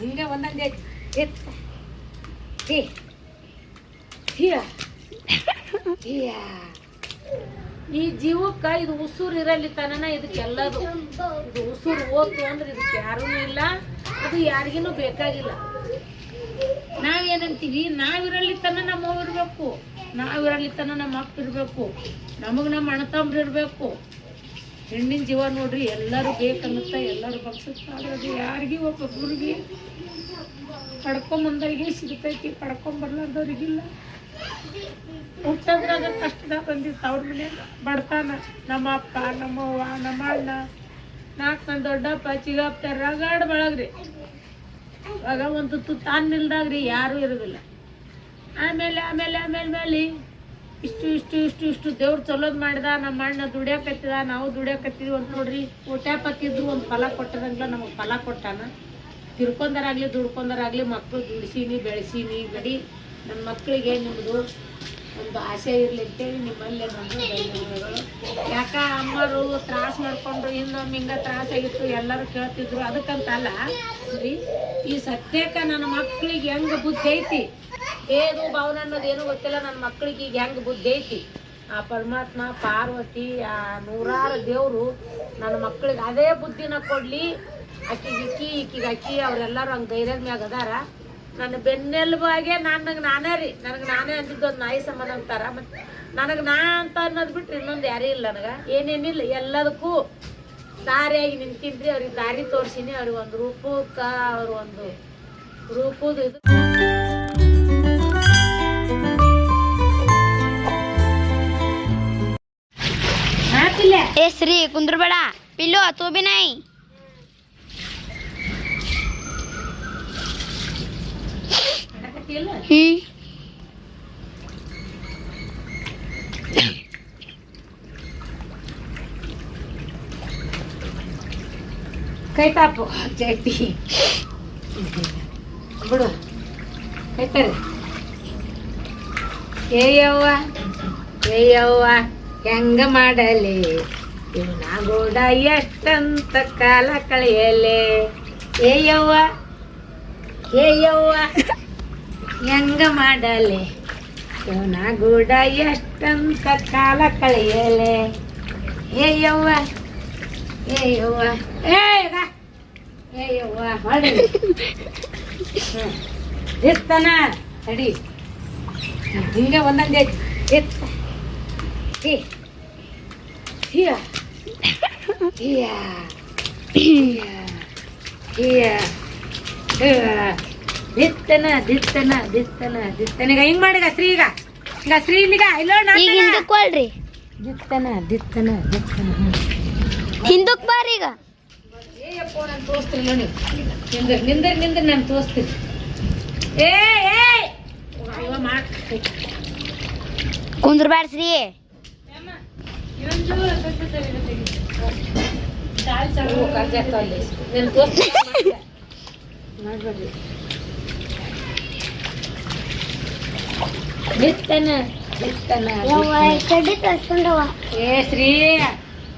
ಹಿಂಗೆ ಒಂದೊಂದೇ ಈ ಜೀವಕ್ಕ ಇದು ಉಸುರು ಇರಲಿ ತನನ ಇದಕ್ಕೆಲ್ಲದು ಇದು ಉಸುರು ಹೋಗ್ತು ಅಂದ್ರೆ ಇದಕ್ಕೆ ಯಾರೂ ಇಲ್ಲ. ಅದು ಯಾರಿಗೂ ಬೇಕಾಗಿಲ್ಲ. ನಾವೇನಂತೀವಿ? ನಾವಿರಲಿ ತನ ನಮ್ಮ ಅವ್ವ ಇರ್ಬೇಕು. ನಾವಿರಲಿ ತನ ನಮ್ಮ ಅಪ್ಪ ಇರ್ಬೇಕು. ನಮಗ್ ನಮ್ಮ ಅಣ್ಣ ಇರ್ಬೇಕು. ಹೆಣ್ಣಿನ ಜೀವ ನೋಡ್ರಿ, ಎಲ್ಲರೂ ಬೇಕನ್ನುತ್ತ ಎಲ್ಲರೂ ಬಗ್ಸುತ್ತಾರೆ ಅದು ಯಾರಿಗೆ ಒಬ್ಬೊಬ್ರಿಗೆ ಪಡ್ಕೊಂಬಂದವ್ರಿಗೆ ಸಿಗ್ತೈತಿ, ಪಡ್ಕೊಂಬರ್ಲಾರ್ದವ್ರಿಗಿಲ್ಲ. ಹುಟ್ಟದ್ರಾಗ ಕಷ್ಟದಾಗ ಬಂದಿತ್ತು ಅವ್ರ ಮನೆ ಬಡತನ ನಮ್ಮ ಅಪ್ಪ ನಮ್ಮವ್ವ ನಮ್ಮ ಅಣ್ಣ ನಾಲ್ಕು ನನ್ನ ದೊಡ್ಡಪ್ಪ, ಚಿಗಪ್ಪ, ರಗಾಡ್ ಬಳಗ್ರಿ. ಆಗ ಒಂದು ತುತ್ತು ತಾನ್ ನಿಲ್ದಾಗ್ರಿ, ಯಾರೂ ಇರೋದಿಲ್ಲ. ಆಮೇಲೆ ಆಮೇಲೆ ಆಮೇಲೆ ಮೇಲೆ ಇಷ್ಟು ಇಷ್ಟು ಇಷ್ಟು ಇಷ್ಟು ದೇವ್ರು ಚಲೋದ್ ಮಾಡಿದ, ನಮ್ಮ ಅಣ್ಣ ದುಡಿಯಾಕತ್ತಿದ ನಾವು ದುಡಿಯಾಕತ್ತಿದ್ವಿ ಅಂತ ನೋಡ್ರಿ. ಊಟ್ಯಾಪತ್ತಿದ್ರು ಒಂದು ಫಲ ಕೊಟ್ಟದಂಗ್ಲ ನಮಗೆ ಫಲ ಕೊಟ್ಟಾನ. ತಿರ್ಕೊಂಡರಾಗ್ಲಿ ದುಡ್ಕೊಂಡರಾಗ್ಲಿ ಮಕ್ಕಳು ದುಡಿಸೀನಿ, ಬೆಳೆಸೀನಿ ಗಡಿ ನನ್ನ ಮಕ್ಕಳಿಗೆ ನಿಮ್ಮದು ಒಂದು ಆಸೆ ಇರ್ಲಿ ಅಂತೇಳಿ ನಿಮ್ಮಲ್ಲಿ ಧನ್ಯವಾದಗಳು. ಯಾಕ ಅಮ್ಮರು ತ್ರಾಸ ಮಾಡ್ಕೊಂಡ್ರು ಇನ್ನೊಮ್ಮೆ ಹಿಂಗ ತ್ರಾಸ ಆಗಿತ್ತು, ಎಲ್ಲರೂ ಕೇಳ್ತಿದ್ರು. ಅದಕ್ಕಂತಲ್ಲ ರೀ ಈ ಸತ್ಯಕ್ಕೆ ನನ್ನ ಮಕ್ಕಳಿಗೆ ಹೆಂಗೆ ಬುದ್ಧಿ ಐತಿ? ಏನು ಭಾವನ ಅನ್ನೋದೇನು ಗೊತ್ತಿಲ್ಲ. ನನ್ನ ಮಕ್ಕಳಿಗೆ ಈಗ ಹೆಂಗ್ ಬುದ್ಧಿ ಐತಿ? ಆ ಪರಮಾತ್ಮ, ಪಾರ್ವತಿ, ಆ ನೂರಾರು ದೇವರು ನನ್ನ ಮಕ್ಕಳಿಗೆ ಅದೇ ಬುದ್ಧಿನ ಕೊಡ್ಲಿ. ಆಕಿಗೆ ಇಕ್ಕಿ ಈಕಿಗೆ ಅಕ್ಕಿ ಅವರೆಲ್ಲರೂ ಹಂಗೆ ಧೈರ್ಯದ ಮ್ಯಾಗ ಅದಾರ. ನನ್ನ ಬೆನ್ನೆಲುಬಾಗೆ ನನಗೆ ನಾನೇ ರೀ. ನನಗೆ ನಾನೇ ಅಂದಿದ್ದು ಒಂದು ನಾಯಿ ಸಮಾನ ಅಂತಾರ. ಮತ್ತು ನನಗೆ ನಾ ಅಂತ ಅನ್ನೋದು ಬಿಟ್ರೆ ಇನ್ನೊಂದು ಯಾರೇ ಇಲ್ಲ ನನಗೆ. ಏನೇನಿಲ್ಲ, ಎಲ್ಲದಕ್ಕೂ ದಾರಿಯಾಗಿ ನಿಂತಿದ್ರಿ ಅವ್ರಿಗೆ ದಾರಿ ತೋರಿಸಿನಿ. ಅವ್ರಿಗೆ ಒಂದು ರೂಪಕ್ಕೆ, ಅವ್ರ ಒಂದು ರೂಪದ ಇದು. ಕುಂದ್ರಬೇಡ. ಪಿಲ್ಲು ತೂ ಬಿ ನೈ ಕೈತಾಪು ಚಟ್ಟಿ ಬಿಡು. ಕೈತಾರೆ ಏಯವ್ವ ಏಯವ್ವ ಹೆಂಗ ಮಾಡಲಿ? ಇವನ ಗೋಡ ಎಷ್ಟಂತ ಕಾಲ ಕಳೆಯಲೆ. ಏಯವ್ವ ಏಯವ್ವ ಹೆಂಗ ಮಾಡಲೆ? ಗೂಡ ಎಷ್ಟಂತ ಕಾಲ ಕಳೆಯಲೆ. ಏಯವ್ವ ಏಯವ್ವ ಏಗ ಏಯವ್ವ ಹೊಡಿ. ಎತ್ತನ, ಅಡಿ. ಹಿಂಗೆ ಒಂದೊಂದೇ ಎತ್ತ ಹೇ ಹಿಯ ಹಿಯ. ದಿತ್ತನ ದಿತ್ತನ ದಿತ್ತನ ದಿತ್ತನ. ಈಗ ಹಿಂಗ್ ಮಾಡಿಗ ಶ್ರೀ ಈಗ. ಈಗ ಶ್ರೀ ಈಗ ಇಲ್ಲ ಈಗ ಹಿಂದಕ್ಕೆ ಕೊಳ್ರಿ ದಿತ್ತನ ದಿತ್ತನ ದಿತ್ತನ. ಹಿಂದಕ್ ಹಿಂದಕ್ಕೆ ಬಾರಿ ಈಗ. ಏಯಪ್ಪ ನಾನು ತೋರಿಸ್ತೀನಿ ನೋಡಿ. ನಿಂದ್ರ ನಿಂದ್ರ ನಿಂದ್ರ ನಾನು ತೋರಿಸ್ತೀನಿ. ಏ ಏ! ಶ್ರೀ ಚಡ್ಡಿ ತರ್ಸ್ಕೊಂಡವ ಏ ಶ್ರೀ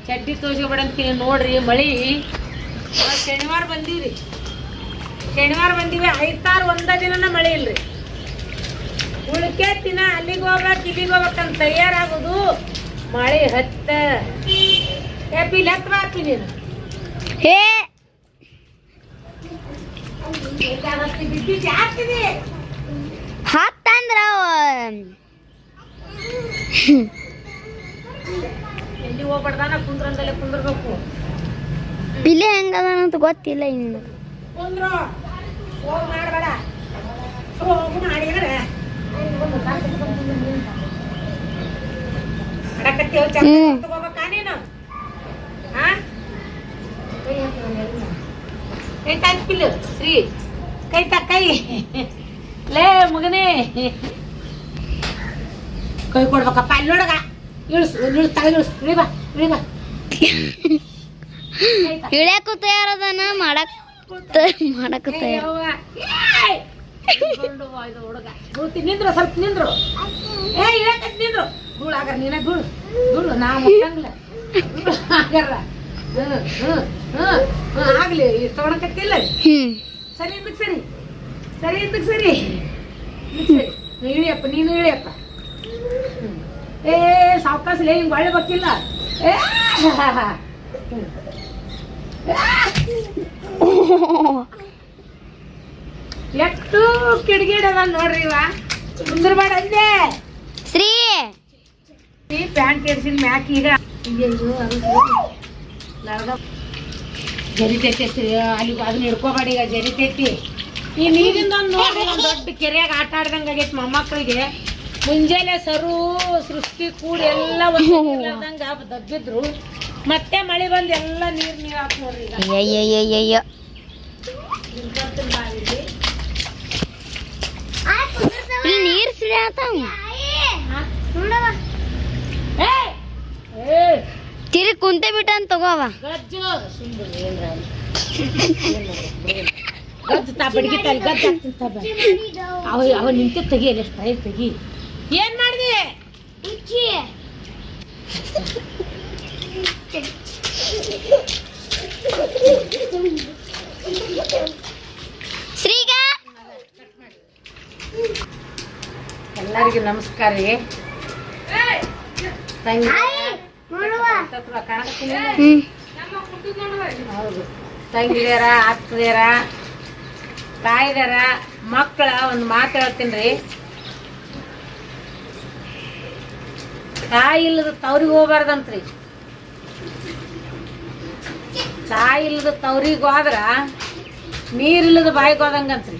ಚಡ್ಡಿ ತೋರಿಸ್ಕೊಬೇಡ ನೋಡ್ರಿ ಮಳಿ ಶನಿವಾರ ಬಂದೀವ್ರಿ ಶನಿವಾರ ಬಂದೀವಿ ಐತಾರು ಒಂದ ದಿನನ ಮಳೆ ಇಲ್ರಿ ಉಳ್ಕೆ ದಿನ ಅಲ್ಲಿಗೆ ಹೋಗ್ಬೇಕು ಇಲ್ಲಿಗೆ ಹೋಗ್ಬೇಕಂತ ತಯಾರಾಗೋದು. ಮಳೆ ಹತ್ತ. ಹೇ ಬಿಲ್ ಹತ್ತು ಬಾರ್ತಿ ನೀನು ಹೇ ಹತ್ತಂದ್ರ ಎಲ್ಲಿ ಹೋಗ್ಬಾರ್ದಾನ? ಕುಂದ್ರಂದಲ್ಲೇ ಕುಂದ್ರಬೇಕು. ಬಿಲೆ ಹೆಂಗದಂತ ಗೊತ್ತಿಲ್ಲ ಇನ್ನು ಕುಂದ್ರ. ಹೋಗಿ ಮಾಡಬೇಡ. ಹೋಗು ಮಾಡಿದ್ರೆ ತಗೋಬೇಕಾ ನೀನು? ಹಾ ಕೈ ತಾಕಿಲ್ಲ ಶ್ರೀ. ಕೈ ತ ಕೈ. ಲೇ ಮಗನೇ. ಕೈ ಕೊಡ್ಬೇಕಪ್ಪ ಅಲ್ಲಿ ನೋಡಗ. ಇಳಿಸು ಇಳಿಸ್ ತಗ ಇಳಿಸ್. ಇಳಿ ಬಾ ಇಳಿ ಬಾ. ಇಳ್ಯಾಕು ತಯಾರದನ ಮಾಡಕ್ ಮಾಡಕ್ ತಯಾರ. ಹುಡುಗ. ನಿಂದ್ರು ಸ್ವಲ್ಪ ನಿಂದ್ರು. ಏ ಇಳಕತ್ ನಿಂದ್ರು. ಬೀಳು ಆಗಾರ ನೀನ ಬೀಳು ಬೀಳು ನಾ ಮುಟ್ಟಂಗಿಲ್ಲ. ಆಗಾರ ಆಗ್ಲಿ ತಗೊಳಕತ್ತಿಲ್ಲ ಸರಿ ಹಿಂದಕ್ಕೆ ಸರಿ ಸರಿ ಹಿಂದಕ್ಕೆ ಸರಿ ಸರಿ ಇಳಿಯಪ್ಪ ನೀನು ಇಳಿಯಪ್ಪ. ಏ ಸಾವಕಾಸಲೇ ಹಿಂಗೆ ಒಳ್ಳೆ ಬಕ್ಕಿಲ್ಲ. ಏ. ಎಷ್ಟು ಕಿಡಿಗೇಡದ ನೋಡ್ರಿ ಇವ. ಕುಂದ್ರಬೇಡ ಅಂದೆ. ಶ್ರೀ. ಈ ಪ್ಯಾಂಟ್ ಕೆಡ್ಸಿನ ಮ್ಯಾಕ್ ಈಗ ಜರಿತೈತಿ ಅಲ್ಲಿ ಅದನ್ನ ಹಿಡ್ಕೋಬೇಡಿ ಈಗ ಜರಿತೈತಿ ಈ ನೀರಿಂದ ನೋಡಿ ನೋಡ್ರಿ ದೊಡ್ಡ ಕೆರೆಯಾಗ ಆಟ ಆಡ್ದಂಗ ಆಗೈತಿ ಮೊಮ್ಮಕ್ಕಳಿಗೆ ಮುಂಜಾನೆ ಸರು ಸೃಷ್ಟಿ ಕೂಡಿ ಎಲ್ಲ ಒಂದಂಗ ದಬ್ಬಿದ್ರು. ಮತ್ತೆ ಮಳೆ ಬಂದು ಎಲ್ಲ ನೀರ್ ನೀರ್ ಆತ್ ನೋಡ್ರಿ. ಇಲ್ಲಿ ನೀರ್ ಸಿಡಾತಾವ ಏ ತಿರುಗಿ ಕುಂತೆ ಬಿಟ್ಟಾನ ತಗೋವ ಗಜ್ಜು ಸುಂದರ ಏನ್ರ ಅಲ್ಲಿ. ಗಜ್ಜು ತಾ ಬಡ್ಗಿತಲ್ಲಿ ಗಜ್ಜು ಹಾಕ್ತೀನಿ ಬಾ. ಅವ ಅವ ನಿಂತಿ ತೆಗಿಯಲ್ಲ ಸ್ಟೈಲ್ ತೆಗಿ. ಏನ್ ಮಾಡಿದೆ? ಶ್ರೀಗ. ಎಲ್ಲರಿಗೂ ನಮಸ್ಕಾರ ರೀ. ಹೌದು. ತಂಗಿದಾರ ಅತ್ತದಾರ ತಾಯಿದಾರ ಮಕ್ಕಳ ಒಂದು ಮಾತು ಹೇಳ್ತೀನಿ ರೀ ತಾಯಿ ಇಲ್ಲದ ತವ್ರಿಗೆ ಹೋಗ್ಬಾರ್ದಂತ್ರಿ. ತಾಯಿ ಇಲ್ಲದ ತವ್ರಿಗೆ ಹೋದ್ರ ನೀರಿಲ್ಲದ ಬಾಯಿಗೆ ಹೋದಂಗಂತ್ರಿ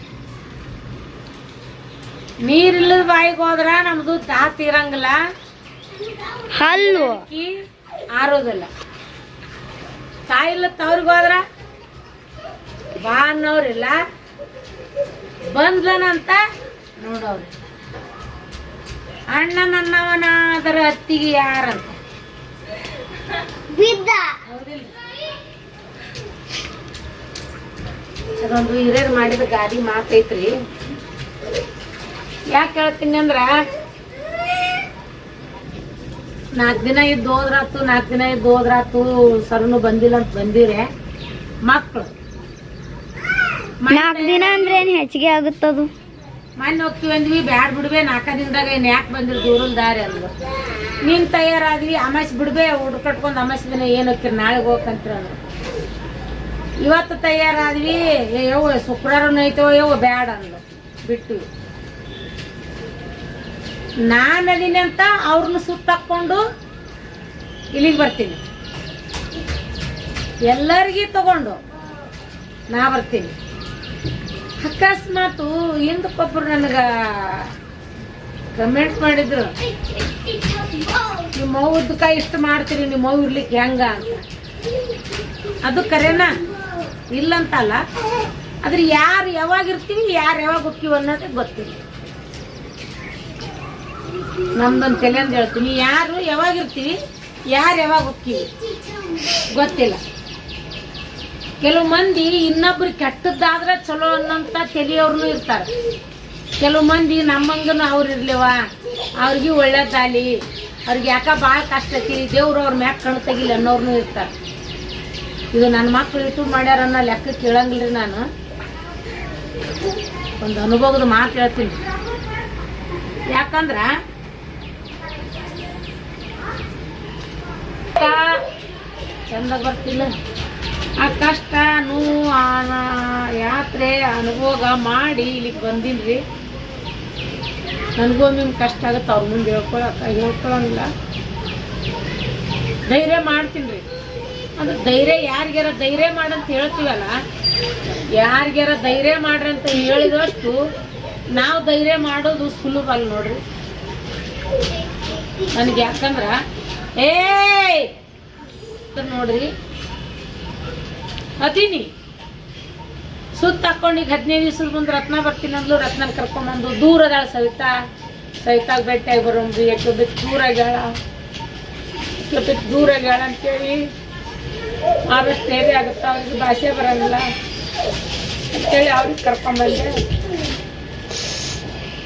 ನೀರಿಲ್ಲದ ಬಾಯಿಗೆ ಹೋದ್ರ ನಮ್ದು ತಾ ತೀರಂಗಿಲ್ಲ ಹಲ್ಲು. ಆರೋದಲ್ಲ ಆರೋದಿಲ್ಲ. ತಾಯಿ ಇಲ್ಲದ ತವ್ರಿಗೆ ಹೋದ್ರ ಬಾ ಅನ್ನೋರಿಲ್ಲ ಬಂದ್ಲನಂತ ನೋಡೋರಿ ಅಣ್ಣ ನನ್ನವನಾದರ ಅತ್ತಿಗೆ ಯಾರಂತ? ಬಿದ್ದ. ಅದೊಂದು ಹಿರಿಯರು ಮಾಡಿದ ಗಾದಿ ಮಾತೈತ್ರಿ. ಯಾಕೆ ಹೇಳ್ತೀನಿ ಅಂದ್ರ ನಾಲ್ಕು ದಿನ ಇದ್ದು ಹೋದ್ರಾತು ನಾಲ್ಕು ದಿನ ಇದ್ದು ಹೋದ್ರಾತು ಸರ್ನು ಬಂದಿಲ್ಲ ಅಂತ ಬಂದಿರೆ. ಮಕ್ಕಳು ನಾಲ್ಕು ದಿನ ಅಂದ್ರೆ ಏನ್ ಹೆಚ್ಚಿಗೆ ಆಗುತ್ತದು? ಮೊನ್ನೆ ಹೋಗ್ತೀವಿ ಅಂದ್ವಿ ಬ್ಯಾಡ್ ಬಿಡ್ಬೇ ನಾಲ್ಕ ದಿನದಾಗ ಏನ್ ಯಾಕೆ ಬಂದಿರ್ ದೂರಲ್ ದಾರಿ ಅಂದ್ರು ನೀನ್ ತಯಾರಾದ್ವಿ ಅಮಾಸ್ ಬಿಡ್ಬೇ ಹುಡ್ ಕಟ್ಕೊಂಡು ಅಮಾಸ್ ದಿನ ಏನ್ ಹೋಗ್ತೀರಿ ನಾಳೆ ಹೋಗಂತ್ರ ಅಂದ್ರು ಇವತ್ತು ತಯಾರಾದ್ವಿ ಯವ್ವ ಶುಕ್ರವಾರನು ಐತೋ ಯವ್ವ ಬ್ಯಾಡ ಅಂದ್ಲು. ಬಿಟ್ಟಿವಿ ನಾನು ಅದೀನಿ ಅಂತ ಅವ್ರನ್ನ ಸುತ್ತಾಕೊಂಡು ಇಲ್ಲಿಗೆ ಬರ್ತೀನಿ. ಎಲ್ಲರಿಗೂ ತಗೊಂಡು ನಾ ಬರ್ತೀನಿ. ಅಕಸ್ಮಾತು ಹಿಂದಕ್ಕೊಬ್ರು ನನಗೆ ಕಮೆಂಟ್ ಮಾಡಿದ್ರು, ನಿಮ್ಮ ಉದ್ದಕ ಇಷ್ಟು ಮಾಡ್ತೀರಿ, ನಿಮ್ಮ ಮಗು ಇರ್ಲಿಕ್ಕೆ ಹೆಂಗ? ಅಂತ. ಅದು ಕರೆನಾ? ಇಲ್ಲಂತಲ್ಲ. ಆದ್ರೆ ಯಾರು ಯಾವಾಗ ಇರ್ತೀವಿ ಯಾರು ಯಾವಾಗ ಹೋಗ್ತೀವಿ ಅನ್ನೋದೇ ಗೊತ್ತಿಲ್ಲ. ನಮ್ದೊಂದು ಅಂತ ಹೇಳ್ತೀನಿ ಯಾರು? ಯಾವಾಗ ಇರ್ತೀವಿ ಯಾರು ಯಾವಾಗ ಹೋಗ್ತೀವಿ? ಗೊತ್ತಿಲ್ಲ. ಕೆಲವು ಮಂದಿ ಇನ್ನೊಬ್ರು ಕೆಟ್ಟದ್ದಾದ್ರೆ ಚಲೋ ಅನ್ನೋಂಥ ತಲೆಯವ್ರನ್ನೂ ಇರ್ತಾರೆ. ಕೆಲವು ಮಂದಿ ನಮ್ಮಂಗನು ಅವ್ರು ಇರ್ಲಿವ ಅವ್ರಿಗೆ ಒಳ್ಳೇದಾಗಲಿ ಅವ್ರಿಗೆ ಯಾಕ ಭಾಳ ಕಷ್ಟ ಐತಿ? ದೇವ್ರು ಅವ್ರ ಮ್ಯಾಕ್ ಕಣ್ಣು ತೆಗಿಲಿ ಅನ್ನೋರ್ನು ಇರ್ತಾರೆ. ಇದು ನನ್ನ ಮಕ್ಳು ಯೂಟ್ಯೂಬ್ ಮಾಡ್ಯಾರ ಅನ್ನೋ ಲೆಕ್ಕ ರೀ ನಾನು. ಒಂದು ಅನುಭವದ ಮಾತು ಹೇಳ್ತೀನಿ. ಯಾಕಂದ್ರ ಚಂದ ಬರ್ತಿಲ್ಲ. ಆ ಕಷ್ಟ ನೂ ಆ ಯಾತ್ರೆ, ಅನುಭೋಗ ಮಾಡಿ ಇಲ್ಲಿಗೆ ಬಂದಿಲ್ರಿ. ನನಗೂ ನಿಮ್ಗೆ ಕಷ್ಟ ಆಗುತ್ತೆ, ಅವ್ರ ಮುಂದೆ ಹೇಳ್ಕೊಳಕ್ಕೆ ಹೇಳ್ಕೊಳಂಗಿಲ್ಲ. ಧೈರ್ಯ ಮಾಡ್ತೀನಿ ರೀ ಅಂದ್ರೆ ಧೈರ್ಯ ಯಾರಿಗ್ಯಾರ ಧೈರ್ಯ ಮಾಡಂತ ಹೇಳ್ತೀವಲ್ಲ, ಯಾರಿಗ್ಯಾರ ಧೈರ್ಯ ಮಾಡ್ರಿ ಅಂತ ಹೇಳಿದಷ್ಟು ನಾವು ಧೈರ್ಯ ಮಾಡೋದು ಸುಲಭ ಅಲ್ಲ ನೋಡ್ರಿ. ನನಗೆ ಯಾಕಂದ್ರ ನೋಡ್ರಿ. ಅದೀನಿ. ಸುತ್ತ ಹಾಕೊಂಡು ಈಗ ಹದಿನೈದು ದಿವಸ ಮುಂದೆ ರತ್ನ ಬರ್ತೀನಿ ಅಂದ್ಲು ರತ್ನ ಕರ್ಕೊಂಬಂದು ದೂರ ಅದಾಳ ಸವಿತಾ. ಸವಿತಾಗ ಭೇಟಿಯಾಗಿ ಬರೋಂದು ಎಟ್ಟು ಬಿಟ್ಟು ದೂರ ಆಗ್ಯಾಳ? ಎಷ್ಟು ಬಿಟ್ಟು ದೂರ ಆಗ್ಯಾಳ ಅಂತೇಳಿ. ಆದಷ್ಟು ಧೈರ್ಯ ಆಗುತ್ತೆ ಅವ್ರಿಗೆ ಭಾಷೆ ಬರಂಗಿಲ್ಲ ಅಂತೇಳಿ ಅವ್ರಿಗೆ ಕರ್ಕೊಂಬಂದೆ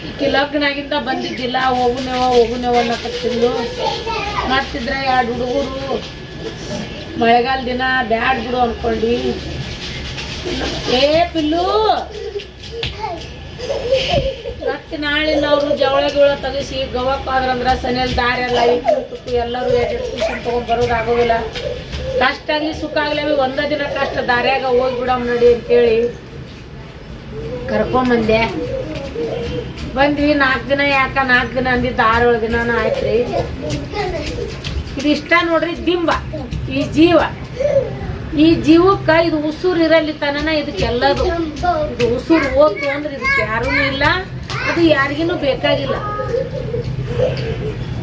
ಈಕಿ ಲಗ್ನಾಗಿಂದ ಬಂದಿದ್ದಿಲ್ಲ, ಹೋಗುನೇವ ಹೋಗುನೇವ ಅನ್ನಕತ್ತಿದ್ಲು. ಮಾಡ್ತಿದ್ರೆ ಎರಡು ಹುಡುಗರು. ಮಳೆಗಾಲ ದಿನ ಬ್ಯಾಡ್ ಬಿಡು ಅನ್ಕೊಂಡು. ಏ ಪಿಲ್ಲು. ಮತ್ತೆ ನಾಳಿನ ಅವರು ಜವಳ ಗಿವಳ ತೆಗಿಸಿ ಗವಕ್ ಆದ್ರಂದ್ರ ಸನಿಯಲ್ಲಿ ದಾರಿ ಎಲ್ಲ ಇಟ್ಟು ಎಲ್ಲರೂ ಎಡಿಟ್ಕೊಂಡು ತಗೊಂಡ್ ಬರೋದಾಗೋದಿಲ್ಲ ಕಷ್ಟ ಆಗಲಿ ಸುಖ ಆಗಲಿ ಒಂದೇ ದಿನ ಕಷ್ಟ ದಾರ್ಯಾಗ ಹೋಗ್ಬಿಡಮ್ ನಡಿ ಅಂತೇಳಿ ಕರ್ಕೊಂಬಂದೆ ಬಂದ್ವಿ, ನಾಲ್ಕು ದಿನ ಯಾಕ? ನಾಲ್ಕು ದಿನ ಅಂದಿದ್ದ ಆರೇಳು ದಿನ ಆಯ್ತ್ರಿ. ಇದು ಇಷ್ಟ ನೋಡ್ರಿ, ದಿಂಬ, ಈ ಜೀವ. ಈ ಜೀವಕ್ಕ ಇದು ಉಸುರು ಇರಲಿ ತನನ ಇದಕ್ಕೆಲ್ಲದು ಇದು ಉಸುರು ಹೋಗ್ತು ಅಂದ್ರೆ ಇದಕ್ಕೆ ಯಾರು ಇಲ್ಲ, ಅದು ಯಾರಿಗಿನೂ ಬೇಕಾಗಿಲ್ಲ.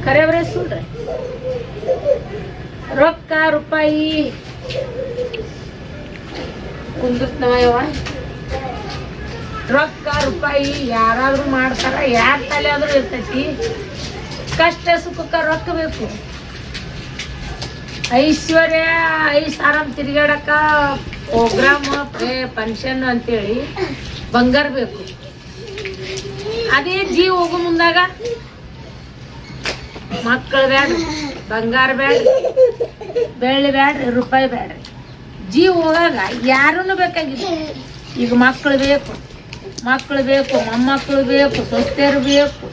ಕರೆಯವ್ರೆ ಸುಳ್ರಿ ರೊಕ್ಕ, ರೂಪಾಯಿ. ಕುಂದ್ರ ಯವ್ವ? ರೊಕ್ಕ, ರೂಪಾಯಿ, ಯಾರಾದ್ರೂ ಮಾಡ್ತಾರ, ಯಾರ ತಲೆ ಆದ್ರೂ ಇರ್ತೈತಿ. ಕಷ್ಟ ಸುಖಕ್ಕ ರೊಕ್ಕ ಬೇಕು. ಐಶ್ವರ್ಯ ಐಸ್ ಆರಾಮ್ ತಿರುಗಾಡಕ ಪ್ರೋಗ್ರಾಮ್ ಫಂಕ್ಷನ್ ಅಂತೇಳಿ ಬಂಗಾರ ಬೇಕು. ಅದೇ ಜೀವ ಹೋಗೋ ಮುಂದಾಗ ಮಕ್ಕಳು ಬ್ಯಾಡ್ರಿ, ಬಂಗಾರ ಬ್ಯಾಡ್ರಿ, ಬೆಳ್ಳಿ ಬ್ಯಾಡ್ರಿ, ರೂಪಾಯಿ ಬ್ಯಾಡ್ರಿ. ಜೀವ ಹೋಗಾಗ ಯಾರೂ ಬೇಕಾಗಿಲ್ಲ. ಈಗ ಮಕ್ಕಳು ಬೇಕು. ಮಕ್ಕಳು ಬೇಕು, ಮೊಮ್ಮಕ್ಕಳು ಬೇಕು, ಸೊಸೆಯರು ಬೇಕು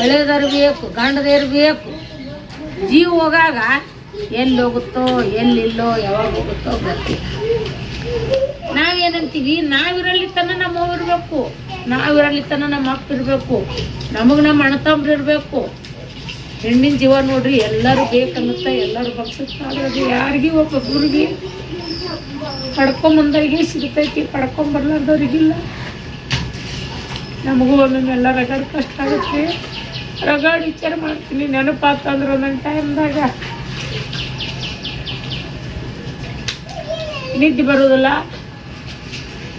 ಹಳೆಯದರು ಬೇಕು, ಗಂಡದೇರು ಬೇಕು. ಜೀವ ಹೋಗಾಗ ಎಲ್ಲಿ ಹೋಗುತ್ತೋ, ಎಲ್ಲಿಲ್ಲೋ, ಯಾವಾಗ ಹೋಗುತ್ತೋ ಗೊತ್ತಿಲ್ಲ. ನಾವೇನಂತೀವಿ? ನಾವಿರಲಿ ತನ ನಮ್ಮ ಅವ್ವ ಇರ್ಬೇಕು. ನಾವಿರಲಿ ತನ ನಮ್ಮ ಅಪ್ಪ ಇರಬೇಕು. ನಮಗೆ ನಮ್ಮ ಅಣ್ಣ ಇರಬೇಕು. ಹೆಣ್ಣಿನ ಜೀವ ನೋಡ್ರಿ, ಎಲ್ಲರೂ ಬೇಕನ್ನುತ್ತ, ಎಲ್ಲರೂ ಬಗ್ಸುತ್ತ ಯಾರಿಗೂ ಯಾರಿಗೂ ಗುರುಗಿ ಪಡ್ಕೊಂಬಂದವ್ರಿಗೆ ಸಿಗ್ತೈತಿ, ಪಡ್ಕೊಂಬರ್ಲಾರ್ದವ್ರಿಗಿಲ್ಲ. ನಮಗೂ ಒಂದೊಂದೆಲ್ಲ ರಗಡ್ ಕಷ್ಟ ಆಗುತ್ತೆ. ರಗಡ್ ವಿಚಾರ ಮಾಡ್ತೀನಿ ನೆನಪಾತಂದ್ರೆ ಒಂದೊಂದು ಟೈಮ್ದಾಗ ನಿದ್ದೆ ಬರೋದಿಲ್ಲ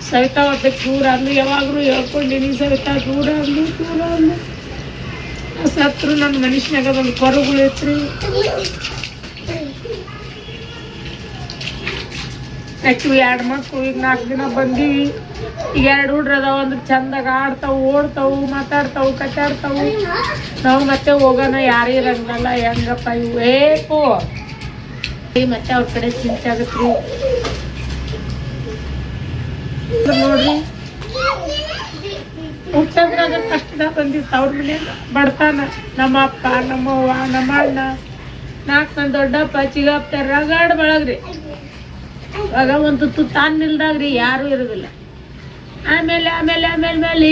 ಸವಿತಾ ಮತ್ತೆ ದೂರ ಅಂದು, ಯಾವಾಗಲೂ ಹೇಳ್ಕೊಂಡಿನಿ, ಸವಿತಾ ದೂರ ಅಂದು ದೂರ ಅಂದು. ಸತ್ರು ನನ್ನ ಮನುಷ್ಯನಾಗ ಒಂದು ಕೊರಗಳು ಐತ್ರಿ ಆಕ್ಟಿವ್ ಎರಡು ಮಕ್ಕಳು, ಈಗ ನಾಲ್ಕು ದಿನ ಬಂದೀವಿ. ಈಗ ಎರಡು ಹುಡ್ರ ಅದಾವ ಅಂದ್ರೆ ಚಂದಾಗ ಆಡ್ತಾವು, ಓಡ್ತಾವು, ಮಾತಾಡ್ತಾವು, ಕಚ್ಚಾಡ್ತಾವು. ನಾವು ಮತ್ತೆ ಹೋಗೋಣ, ಯಾರೇ ಇರಂಗಲ್ಲ, ಹೆಂಗಪ್ಪ ಇವು? ಏಕೋ ಮತ್ತೆ ಅವ್ರ ಕಡೆ ಚಿಂಚಾಗತ್ರಿ ನೋಡ್ರಿ. ಹುಟ್ಟದ್ರಾಗ ಕಷ್ಟದ ಬಂದಿತ್ತು, ಅವ್ರ ಮನೆ ಬಡ್ತಾನ ನಮ್ಮ ಅಪ್ಪ ನಮ್ಮವ್ವ ನಮ್ಮ ಅಣ್ಣ, ನಾಲ್ಕು ನನ್ನ ದೊಡ್ಡಪ್ಪ, ಚಿಗಪ್ಪ, ರಗಾಡ್ ಬಳಗ್ರಿ. ಆಗ ಒಂದು ತುತ್ತು ಅನ್ನಿಲ್ದಾಗ್ರಿ ಯಾರು ಇರೋದಿಲ್ಲ. ಆಮೇಲೆ ಆಮೇಲೆ ಆಮೇಲೆ ಮೇಲೆ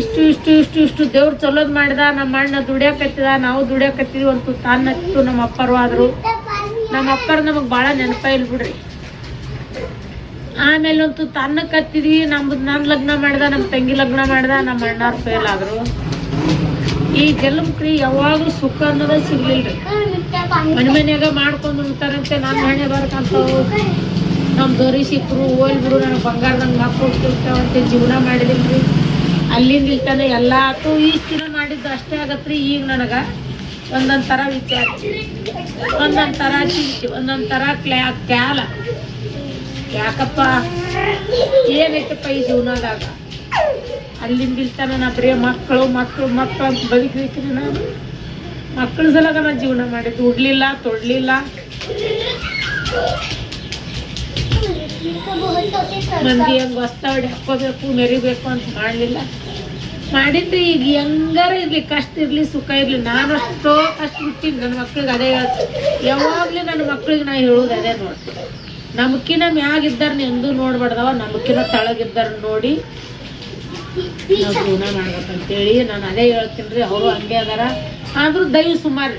ಇಷ್ಟು ಇಷ್ಟು ಇಷ್ಟು ಇಷ್ಟು ದೇವ್ರು ಚಲೋದು ಮಾಡಿದ, ನಮ್ಮ ಅಣ್ಣ ದುಡಿಯಾಕತ್ತಿದ, ನಾವು ದುಡಿಯಾಕತ್ತಿದ್ವಿ ಒಂದು ತಾನತ್ತು ನಮ್ಮ ಅಪ್ಪರು ಆದರು. ನಮ್ಮ ಅಪ್ಪರು ನಮಗೆ ಭಾಳ ನೆನಪ ಇಲ್ಲ ಬಿಡ್ರಿ. ಆಮೇಲೆ ಒಂದು ತಾನ ಕತ್ತಿದ್ವಿ ನಮ್ಮದು ನನ್ನ ಲಗ್ನ ಮಾಡ್ದ ನಮ್ಮ ತಂಗಿ ಲಗ್ನ ಮಾಡ್ದ, ನಮ್ಮ ಅಣ್ಣಾರು ಫೇಲ್ ಆದ್ರು. ಈ ಜಲಮ್ಕ್ರಿ ಯಾವಾಗಲೂ ಸುಖ ಅನ್ನೋದೇ ರೀ ಮನೆ ಮನೆಯಾಗ ಮಾಡ್ಕೊಂಡು ಉಣ್ತಾರಂತೆ ನಾನು ಹಣೆ ಬರ್ಕಂತಾವು. ನಮ್ಮ ದೊರಿ ಸಿಕ್ಕರು ಹೋಲ್ ಬಿಡು ನನಗೆ ಬಂಗಾರದಂಗೆ ಮಕ್ಕಳು ಜೀವನ ಮಾಡಿದಿಲ್ರಿ ಅಲ್ಲಿಂದ ಇಲ್ತಾನೆ ಎಲ್ಲ ಆತು ಇಷ್ಟು ದಿನ ಮಾಡಿದ್ದು ಅಷ್ಟೇ ಆಗತ್ರಿ. ಈಗ ನನಗೆ ಒಂದೊಂದು ಥರ ವಿಚಾರ, ಒಂದೊಂದು ಥರ ಚಿಂತೆ, ಒಂದೊಂದು ಥರ ಕ್ಲಾ, ಕ್ಯಾಲ. ಯಾಕಪ್ಪ? ಏನೈತಪ್ಪ ಈ ಜೀವನದಾಗ? ಅಲ್ಲಿಂದ ಇಲ್ತಾನೆ ನಾ ಬರೀ ಮಕ್ಕಳು ಮಕ್ಕಳು ಮಕ್ಕಳು ಅಂತ ಬದುಕಬೇಕ್ರಿ ನಾನು. ಮಕ್ಕಳ ಸಲಗ ನಾನು ಜೀವನ ಮಾಡಿದ್ದು. ಉಡ್ಲಿಲ್ಲ, ತೊಡ್ಲಿಲ್ಲ. ಮಂದಿ ಹೆಂಗೆ ಹೊಸ್ತಾವಡಿ ಹಾಕೋಬೇಕು ಮೆರಿಬೇಕು ಅಂತ ಮಾಡಲಿಲ್ಲ. ಮಾಡಿದ್ರೆ ಈಗ ಹೆಂಗಾರ ಇರ್ಲಿ ಕಷ್ಟ ಇರ್ಲಿ ಸುಖ ಇರ್ಲಿ ನಾನು ಅಷ್ಟೋ ಕಷ್ಟ ಬಿಟ್ಟಿನಿ ನನ್ನ ಮಕ್ಳಿಗೆ ಅದೇ ಹೇಳ್ತೀನಿ. ಯಾವಾಗಲೂ ನನ್ನ ಮಕ್ಳಿಗೆ ನಾ ಹೇಳೋದು ಅದೇ ನೋಡಿ. ಮ್ಯಾಗ ಮ್ಯಾಗಿದ್ದಾರ ಎಂದೂ ನೋಡ್ಬಾರ್ದವ ನಮ್ಕಿನ ತಳಗಿದ್ದಾರ ನೋಡಿ ನಾವು ಜೀವನ ಮಾಡ್ಬೇಕಂತೇಳಿ ನಾನು ಅದೇ ಹೇಳ್ತೀನಿ ರೀ. ಅವರು ಹಂಗೆ ಅದಾರ. ಆದರೂ ದೈವ ಸುಮಾರು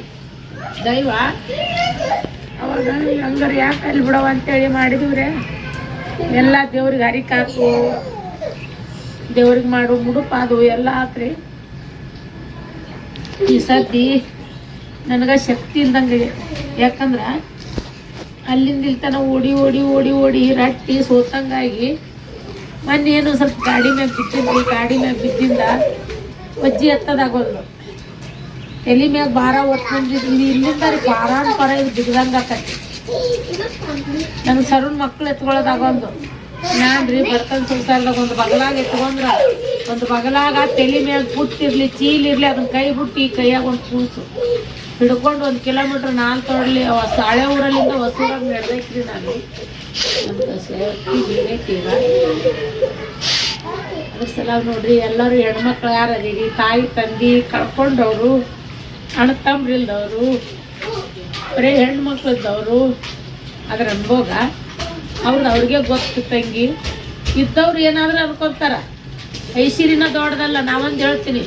ದೈವ? ಅವಾಗ ಹಂಗಾರೆ ಯಾಕೆ ಅಲ್ಲಿ ಬಿಡವ ಅಂತೇಳಿ ಮಾಡಿದ್ವಿ ಎಲ್ಲ ದೇವ್ರಿಗೆ ಹರಿಕಾಕು ಹಾಕು ದೇವ್ರಿಗೆ ಮಾಡು ಮುಡುಪ ಅದು ಎಲ್ಲ ಹಾಕ್ರಿ. ಈ ಸದ್ದಿ ನನಗೆ ಶಕ್ತಿ ಇಲ್ದಂಗೆ ಯಾಕಂದ್ರೆ ಅಲ್ಲಿಂದ ಇಲ್ತನ ಓಡಿ ಓಡಿ ಓಡಿ ಓಡಿ ರಟ್ಟಿ ಸೋತಂಗಾಗಿ ಮೊನ್ನೆ ಏನು ಸ್ವಲ್ಪ ಗಾಡಿ ಮ್ಯಾಗ ಬಿದ್ದಿದ್ವಿ. ಗಾಡಿ ಮ್ಯಾಗ ಬಿದ್ದಿಂದ ಒಜ್ಜಿ ಎತ್ತದಾಗೋದು ತಲೆ ಮ್ಯಾಗ ಭಾರ ಒತ್ತಂದಿದ್ದು ಇಲ್ಲಿಂದ ಭಾರ ಪರ ಇದು ಬಿದ್ದಂಗೆ ಆಕತಿ ನನ್ನ ಸರುಣ್ ಮಕ್ಳು ಎತ್ಕೊಳ್ಳೋದಾಗೊಂದು ನಾನ್ ರೀ ಬರ್ತನ ಸಂಸಾರದಾಗ ಒಂದು ಬಗಲಾಗ ಎತ್ಕೊಂಡ್ರ, ಒಂದು ಬಗಲಾಗ ತಲೆ ಮೇಲೆ ಚೀಲ್ ಇರ್ಲಿ ಅದನ್ನ ಕೈ ಬಿಟ್ಟು ಈ ಕೈಯಾಗ ಒಂದು ಕೂಸು. ಹಿಡ್ಕೊಂಡು ಒಂದು ಕಿಲೋಮೀಟ್ರ್ ನಾಲ್ಕು ತೊಡಲಿ ಹಳೆ ಊರಲ್ಲಿಂದ ಹೊಸೂರಾಗ ನಡೆದೈತ್ರಿ ನಾನು. ಅದ್ರ ಸಲ ನೋಡ್ರಿ, ಎಲ್ಲರೂ ಹೆಣ್ಮಕ್ಳು ಯಾರು ಅದೀರಿ? ತಾಯಿ ತಂದಿ ಕಳ್ಕೊಂಡವರು ಅಣ್ಣ ತಮ್ರಿಲ್ದವರು, ಬರೀ ಹೆಣ್ಮಕ್ಳು ಇದ್ದವರು ಅದ್ರ ಅನುಭೋಗ ಅವ್ರದ್ದು ಅವ್ರಿಗೆ ಗೊತ್ತು ತಂಗಿ. ಇದ್ದವ್ರು ಏನಾದರೂ ಅನ್ಕೊಂತಾರ. ಐಸಿರಿನ ದೊಡ್ಡದಲ್ಲ, ನಾವೊಂದು ಹೇಳ್ತೀನಿ.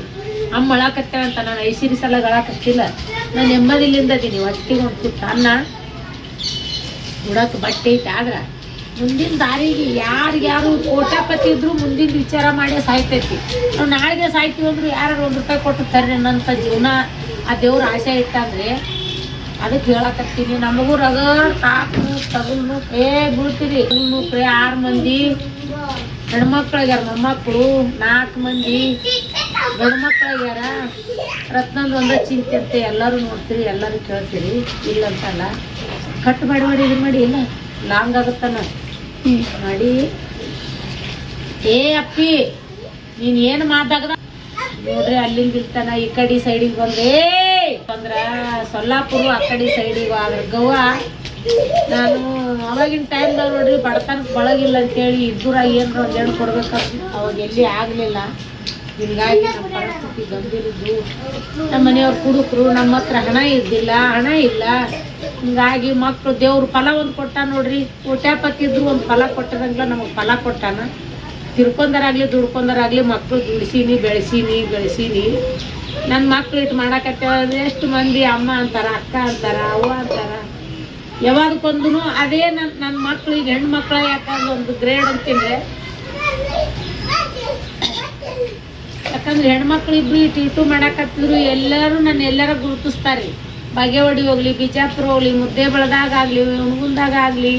ಅಮ್ಮ ಅಳಾಕತ್ತೆ ಅಂತ ನಾನು ಐಸಿರಿ ಸಲ ಅಳಾಕತ್ತಿಲ್ಲ. ನಾನು ನೆಮ್ಮದಿಲಿಂದ ಅದೀನಿ ಹೊಟ್ಟಿಗೆ ಒಂದು ಅನ್ನ ಉಡಕ್ಕೆ ಬಟ್ಟೆ ಐತೆ ಆದ್ರೆ ಮುಂದಿನ ದಾರಿಗೆ ಯಾರು ಕೋಟ್ಯಾಪತಿ ಇದ್ರು ಮುಂದಿನ ವಿಚಾರ ಮಾಡಿ ಸಾಯ್ತೈತಿ. ನಾವು ನಾಳೆಗೆ ಸಾಯ್ತೀವಿ ಅಂದ್ರೆ ಯಾರು ಒಂದು ರೂಪಾಯಿ ಕೊಟ್ಟು ತರ್ರಿ ಅನ್ನೋಂಥ ಜೀವನ. ಆ ದೇವ್ರ ಆಸೆ ಇಟ್ಟಂದ್ರೆ ಅದಕ್ಕೆ ಹೇಳಕತ್ತೀನಿ ನಮಗೂ ರಗಡ್ ತಾಕು ತಗುಲ್. ಏ ಬೀಳ್ತೀರಿ ಪ್ರೇ ಆರು ಮಂದಿ ಹೆಣ್ಮಕ್ಳಾಗ್ಯಾರ ಮೊಮ್ಮಕ್ಕಳು ನಾಲ್ಕು ಮಂದಿ. ಗಂಡ್ಮಕ್ಳಾಗ್ಯಾರ ರತ್ನಂದು ಒಂದ ಚಿಂತೆ ಅಂತ ಎಲ್ಲರೂ ನೋಡ್ತೀರಿ ಎಲ್ಲರೂ ಕೇಳ್ತೀರಿ. ಇಲ್ಲ ಅಂತಲ್ಲ ಕಟ್ ಮಾಡಿ ಮಾಡಿ ಇದು ಮಾಡಿ ಇಲ್ಲ ಲಾಂಗ್ ಆಗುತ್ತಾನ. ಮಾಡಿ. ಏ ಅಪ್ಪಿ ನೀನು ಏನು ಮಾತಾಡ್ದ? ನೋಡ್ರಿ ಅಲ್ಲಿಂದ ಇಲ್ತಾನ, ಈ ಕಡೆ ಸೈಡಿಗೆ ಬಂದೇ ಅಂದ್ರ ಸೊಲ್ಲಾಪುರ ಆ ಕಡೆ ಸೈಡಿಗೆ ಆದ್ರ ಗವ್ವ, ನಾನು ಅವಾಗಿನ ಟೈಮ್ದಾಗ ನೋಡ್ರಿ ಬಡತನಕ್ಕೆ ಬಳಗಿಲ್ಲ ಅಂತೇಳಿ ಇಬ್ಬರಾಗ ಏನ್ರ ಎರಡು ಕೊಡ್ಬೇಕಂತ ಅವಾಗ ಎಲ್ಲಿ ಆಗಲಿಲ್ಲ. ಹಿಂಗಾಗಿ ನಮ್ಮ ಪರಿಸ್ಥಿತಿ ಬಂದಿರುದು ನಮ್ಮ ಮನೆಯವ್ರು ಕುಡುಕರು ನಮ್ಮ ಹತ್ರ ಹಣ ಇದ್ದಿಲ್ಲ, ಹಣ ಇಲ್ಲ. ಹಿಂಗಾಗಿ ಮಕ್ಕಳು ದೇವ್ರ ಫಲ ಒಂದು ಕೊಟ್ಟ ನೋಡ್ರಿ. ಕೋಟ್ಯಾಪತಿ ಇದ್ರು ಒಂದು ಫಲ ಕೊಟ್ಟದಂಗ್ಲ ನಮಗೆ ಫಲ ಕೊಟ್ಟಾನ. ತಿರ್ಕೊಂಡರಾಗ್ಲಿ ದುಡ್ಕೊಂಡರಾಗ್ಲಿ ಮಕ್ಕಳು ದುಡಿಸೀನಿ ಬೆಳೆಸೀನಿ ಬೆಳೆಸೀನಿ. ನನ್ನ ಮಕ್ಳು ಇಟ್ಟು ಮಾಡಕತ್ತೆ ಎಷ್ಟು ಮಂದಿ ಅಮ್ಮ ಅಂತಾರ, ಅಕ್ಕ ಅಂತಾರ, ಅವ್ವ ಅಂತಾರ. ಯಾವಾಗಕ್ಕೊಂದು ಅದೇ ನನ್ನ ನನ್ನ ಮಕ್ಳಿಗೆ ಹೆಣ್ಣು ಮಕ್ಕಳ ಯಾಕಂದ್ರೆ ಒಂದು ಗ್ರೇಡ್ ಅಂತಿದ್ರೆ ಯಾಕಂದ್ರೆ ಹೆಣ್ಮಕ್ಳು ಇಬ್ರು ಇಟ್ಟು ಇಟ್ಟು ಮಾಡಕತ್ತಿದ್ರು, ಎಲ್ಲರೂ ನನ್ನ ಎಲ್ಲರ ಗುರುತಿಸ್ತಾರೆ. ಬಗೆವಡಿ ಹೋಗ್ಲಿ, ಬಿಜಾಪುರ ಹೋಗ್ಲಿ ಮುದ್ದೆ ಬೆಳೆದಾಗ ಆಗಲಿ, ಹುಣಗುಂದಾಗ ಆಗಲಿ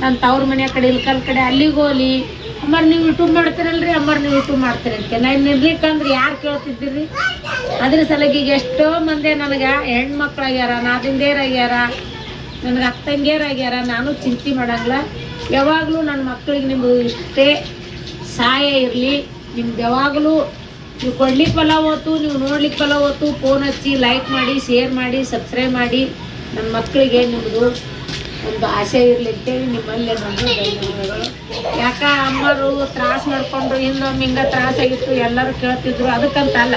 ನನ್ನ ತವ್ರ ಮನೆ ಕಡೆ, ಇಲ್ಕಲ್ ಕಡೆ, ಅಲ್ಲಿಗೆ ಹೋಗ್ಲಿ. ಅಮ್ಮರ್ ನೀವು ಯೂಟ್ಯೂಬ್ ಮಾಡ್ತೀರಲ್ರಿ, ಅಮ್ಮರ್ ನೀವು ಯೂಟ್ಯೂಬ್ ಮಾಡ್ತೀರಂತೆ ನಾನು ಇರ್ಲಿಕ್ಕಂದ್ರೆ ಯಾರು ಕೇಳ್ತಿದ್ದೀರಿ? ಅದ್ರ ಸಲಗಿ ಈಗ ಎಷ್ಟೋ ಮಂದಿ ನನಗೆ ಹೆಣ್ಮಕ್ಳಾಗ್ಯಾರ, ನಾದಿಂದೇರಾಗ್ಯಾರ, ನನಗೆ ಆಗ್ಯಾರ ನಾನು ಚಿಂತೆ ಮಾಡಂಗಿಲ್ಲ. ಯಾವಾಗಲೂ ನನ್ನ ಮಕ್ಕಳಿಗೆ ನಿಮ್ಮದು ಇಷ್ಟೇ ಸಹಾಯ ಇರಲಿ. ನಿಮ್ದು ಯಾವಾಗಲೂ ನೀವು ಕೊಡ್ಲಿಕ್ಕೆ ಫಲ ಹೋತು, ನೀವು ನೋಡ್ಲಿಕ್ಕೆ ಪಲಾವ್ ಹೋತು ಫೋನ್ ಹಚ್ಚಿ ಲೈಕ್ ಮಾಡಿ ಶೇರ್ ಮಾಡಿ ಸಬ್ಸ್ಕ್ರೈಬ್ ಮಾಡಿ ನನ್ನ ಮಕ್ಕಳಿಗೆ ನಿಮ್ಮದು ಒಂದು ಆಸೆ ಇರಲಿ ಅಂತೇಳಿ ನಿಮ್ಮಲ್ಲಿ ನನ್ನ ಧನ್ಯವಾದಗಳು. ಯಾಕ ಅಮ್ಮರು ತ್ರಾಸ ಮಾಡ್ಕೊಂಡು ಇನ್ನೊಮ್ಮೆ ಹಿಂಗೆ ತ್ರಾಸಾಗಿತ್ತು ಎಲ್ಲರೂ ಕೇಳ್ತಿದ್ರು. ಅದಕ್ಕಂತ ಅಲ್ಲ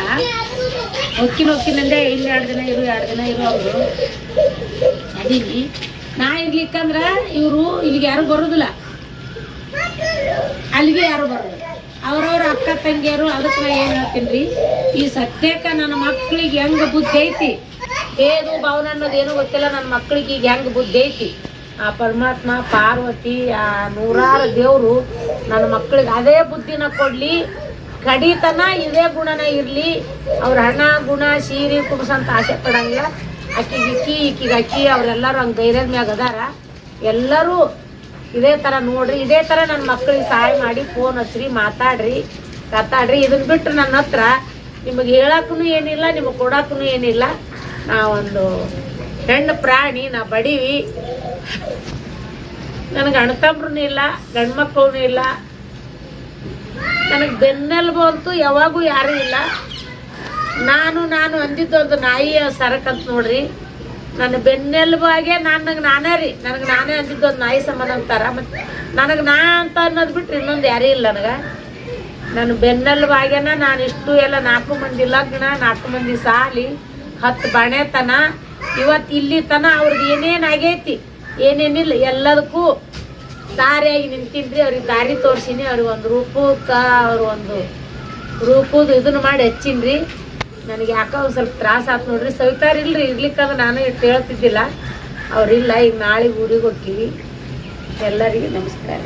ಹೊಕ್ಕಿನ ಹೊಕ್ಕಿನಂದೇ ಇಲ್ಲಿ ಎರಡು ದಿನ ಇರು, ಎರಡು ದಿನ ಇರು ಅವರು. ಅದೀನಿ. ನಾ ಇರ್ಲಿಕ್ಕಂದ್ರ ಇವರು ಇಲ್ಲಿಗೆ ಯಾರು ಬರೋದಿಲ್ಲ. ಅಲ್ಲಿಗೆ ಯಾರು ಬರೋದು ಅವ್ರವ್ರ ಅಕ್ಕ ತಂಗಿಯರು, ಅದಕ್ಕೆ ನಾ ಏನು ಹೇಳ್ತೀನಿ ಈ ಸತ್ಯಕ್ಕ ನನ್ನ ಮಕ್ಳಿಗೆ ಹೆಂಗೆ ಬುದ್ಧಿ ಐತಿ? ಏನು ಭಾವನೆ ಅನ್ನೋದು ಏನೂ ಗೊತ್ತಿಲ್ಲ. ನನ್ನ ಮಕ್ಳಿಗೆ ಈಗ ಹೆಂಗೆ ಬುದ್ಧಿ ಐತಿ? ಆ ಪರಮಾತ್ಮ, ಪಾರ್ವತಿ, ಆ ನೂರಾರು ದೇವರು ನನ್ನ ಮಕ್ಕಳಿಗೆ ಅದೇ ಬುದ್ಧಿನ ಕೊಡಲಿ. ಕಡಿತನ ಇದೇ ಗುಣನ ಇರಲಿ. ಅವ್ರ ಹಣ, ಗುಣ, ಸೀರೆ ಕುಡ್ಸಂತ ಆಸೆ ಪಡಂಗಿಲ್ಲ. ಅಕ್ಕಿಗೆ ಇಕ್ಕಿ ಇಕ್ಕಿಗೆ ಅಕ್ಕಿ ಅವರೆಲ್ಲರೂ ಹಂಗೆ ಧೈರ್ಯದ ಮ್ಯಾಗ ಅದಾರ. ಎಲ್ಲರೂ ಇದೇ ಥರ ನೋಡ್ರಿ, ಇದೇ ಥರ ನನ್ನ ಮಕ್ಕಳಿಗೆ ಸಹಾಯ ಮಾಡಿ ಫೋನ್ ಹಚ್ಚಿರಿ ಮಾತಾಡ್ರಿ, ಕತ್ತಾಡ್ರಿ. ಇದನ್ನು ಬಿಟ್ಟು ನನ್ನ ಹತ್ರ ನಿಮಗೆ ಹೇಳಕ್ಕೂ ಏನಿಲ್ಲ, ನಿಮಗೆ ಕೊಡಕ್ಕೂ ಏನಿಲ್ಲ. ನಾವೊಂದು ಹೆಣ್ಣು ಪ್ರಾಣಿ, ನಾ ಬಡೀವಿ. ನನಗೆ ಅಣ್ತಂಬ್ರೂ ಇಲ್ಲ ಗಂಡ್ಮಕ್ಳು ಇಲ್ಲ. ನನಗೆ ಬೆನ್ನೆಲುಬು ಅಂತೂ ಯಾವಾಗೂ ಯಾರೂ ಇಲ್ಲ. ನಾನು ನಾನು ಅಂದಿದ್ದೊಂದು ನಾಯಿಯ ಸರಕಂತ ನೋಡ್ರಿ. ನನ್ನ ಬೆನ್ನೆಲುಬಾಗೆ ನನಗೆ ನಾನೇ ರೀ. ನನಗೆ ನಾನೇ ಅಂದಿದ್ದೊಂದು ನಾಯಿ ಸಮಾನ ಅಂತಾರ. ಮತ್ತು ನನಗೆ ನಾ ಅಂತ ಅನ್ನೋದು ಬಿಟ್ರೆ ಇನ್ನೊಂದು ಯಾರೂ ಇಲ್ಲ ನನಗೆ. ನನ್ನ ಬೆನ್ನೆಲುಬಾಗೇನ ನಾನು ಇಷ್ಟು ಎಲ್ಲ ನಾಲ್ಕು ಮಂದಿ ಲಗ್ನ, ನಾಲ್ಕು ಮಂದಿ ಸಾಲಿ, ಹತ್ತು ಬಣೆತನ. ಇವತ್ತು ಇಲ್ಲಿ ತನ ಅವ್ರದ್ದು ಏನೇನು ಆಗೈತಿ? ಏನೇನಿಲ್ಲ, ಎಲ್ಲದಕ್ಕೂ ದಾರಿಯಾಗಿ ನಿಂತಿದ್ರಿ, ಅವ್ರಿಗೆ ದಾರಿ ತೋರಿಸಿನಿ ಅವ್ರಿಗೆ ಒಂದು ರೂಪಕ್ಕೆ, ಅವ್ರ ಒಂದು ರೂಪದ ಇದನ್ನ ಮಾಡಿ ಹಚ್ಚಿನ್ರಿ. ನನಗೆ ಯಾಕೋ ಒಂದು ಸ್ವಲ್ಪ ತ್ರಾಸ ಆತು ನೋಡ್ರಿ. ಸವಿತಾರ ಇಲ್ರಿ ಇರ್ಲಿಕ್ಕಂದ್ರೆ ನಾನು ಇಟ್ಟು ಹೇಳ್ತಿದ್ದಿಲ್ಲ ಅವ್ರಿಲ್ಲ ಈಗ ನಾಳೆ ಊರಿಗೆ ಹೋಗ್ತೀವಿ. ಎಲ್ಲರಿಗೂ ನಮಸ್ಕಾರ